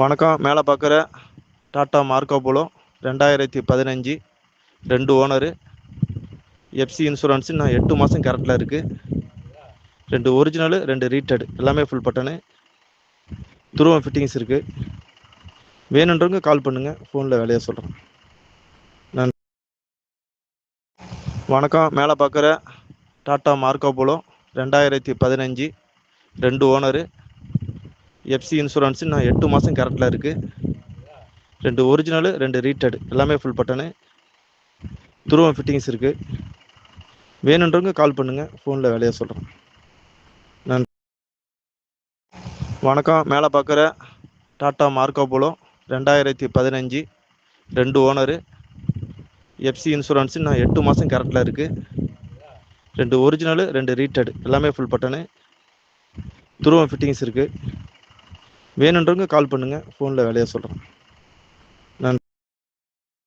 வணக்கம். மேலே பார்க்குற டாட்டா மார்க்கோ போலோ ரெண்டாயிரத்தி பதினஞ்சு ரெண்டு ஓனரு. எஃப்சி இன்சூரன்ஸு நான் எட்டு மாதம் கரெக்டில் இருக்குது ரெண்டு ஒரிஜினலு ரெண்டு ரீட்டடு எல்லாமே ஃபுல் பட்டனு துருவம் ஃபிட்டிங்ஸ் இருக்குது வேணுன்றவங்க கால் பண்ணுங்கள் ஃபோனில் வேலையை சொல்கிறேன் நன்றி. வணக்கம். மேலே பார்க்குற டாட்டா மார்க்கோ போலோ ரெண்டாயிரத்தி பதினஞ்சு ரெண்டு ஓனரு. எஃப்சி இன்சூரன்ஸு நான் எட்டு மாதம் கரண்டில் இருக்குது ரெண்டு ஒரிஜினலு ரெண்டு ரீட்டடு எல்லாமே ஃபுல் பட்டனு துருவம் ஃபிட்டிங்ஸ் இருக்குது வேணுன்றவங்க கால் பண்ணுங்கள் ஃபோனில் வேலையாக சொல்கிறேன் நன்றி. வணக்கம். மேலே பார்க்குற டாட்டா மார்க்கோ போலோ ரெண்டாயிரத்தி பதினஞ்சு. ரெண்டு ஓனரு எஃப்சி இன்சூரன்ஸு நான் எட்டு மாதம் கரண்டில் இருக்குது ரெண்டு ஒரிஜினலு ரெண்டு ரீட்டடு எல்லாமே ஃபுல் பட்டனு துருவம் ஃபிட்டிங்ஸ் இருக்குது வேணுன்றவங்க கால் பண்ணுங்கள் ஃபோனில் வேலையாக சொல்கிறேன்